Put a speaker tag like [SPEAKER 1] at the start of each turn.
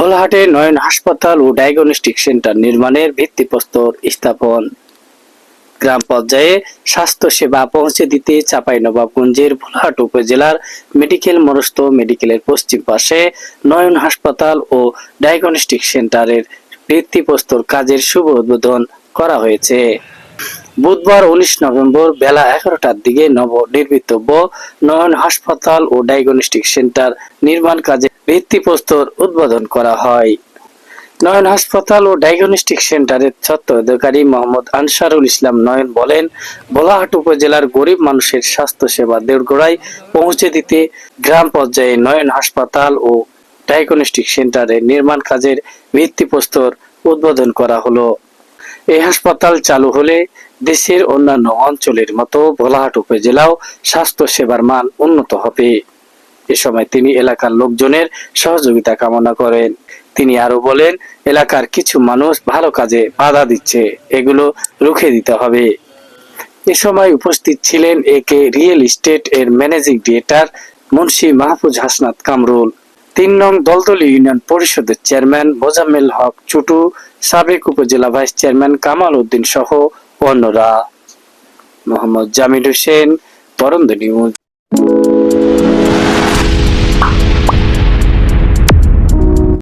[SPEAKER 1] ভোলাহাটে নয়ন হাসপাতাল ও diagnostic centre নির্মাণের ভিত্তিপ্রস্তর স্থাপন। গ্রাম পর্যায়ে স্বাস্থ্য সেবা পৌঁছে দিতে চাঁপাইনবাবগঞ্জের ভোলাহাট উপজেলার মেডিকেল মনস্থ মেডিকেলের পশ্চিম পাশে নয়ন হাসপাতাল ও ডায়াগনস্টিক সেন্টারের ভিত্তিপ্রস্তর কাজের শুভ উদ্বোধন করা হয়েছে। বুধবার উনিশ নভেম্বর বেলা এগারোটার দিকে নবনির্মিতব্য নয়ন হাসপাতাল ও ডায়াগনস্টিক সেন্টার নির্মাণ কাজে ভিত্তিপ্রস্তর উদ্বোধন করা হয়। নয়ন হাসপাতাল ও ডায়াগনস্টিক সেন্টারের স্বত্বাধিকারী মোহাম্মদ আনসারুল ইসলাম নয়ন বলেন ভোলাহাট উপজেলার গরিব মানুষের স্বাস্থ্য সেবা দেড়গোড়ায় পৌঁছে দিতে গ্রাম পর্যায়ে নয়ন হাসপাতাল ও ডায়াগনস্টিক সেন্টারের নির্মাণ কাজের ভিত্তিপ্রস্তর উদ্বোধন করা হলো। এই হাসপাতাল চালু হলে দেশের অন্যান্য অঞ্চলের মতো ভোলাহাট উপজেলাও স্বাস্থ্য সেবার মান উন্নত হবে। এ সময় তিনি এলাকার লোকজনের সহযোগিতা কামনা করেন। তিনি আরও বলেন, এলাকার কিছু মানুষ ভালো কাজে বাধা দিচ্ছে, এগুলো রুখে দিতে হবে। এ সময় উপস্থিত ছিলেন একে রিয়েল এস্টেট এর ম্যানেজিং ডিরেক্টর মুন্সি মাহফুজ হাসনাত কামরুল। তিন নং দলদল ইউনিয়ন পরিষদের চেয়ারম্যান মোজাম্মেল হক চুটু, সাবেক উপজেলা ভাইস চেয়ারম্যান কামাল উদ্দিন সহ অন্যরা। মোহাম্মদ জামিল হোসেন তরন্দ নিউজ।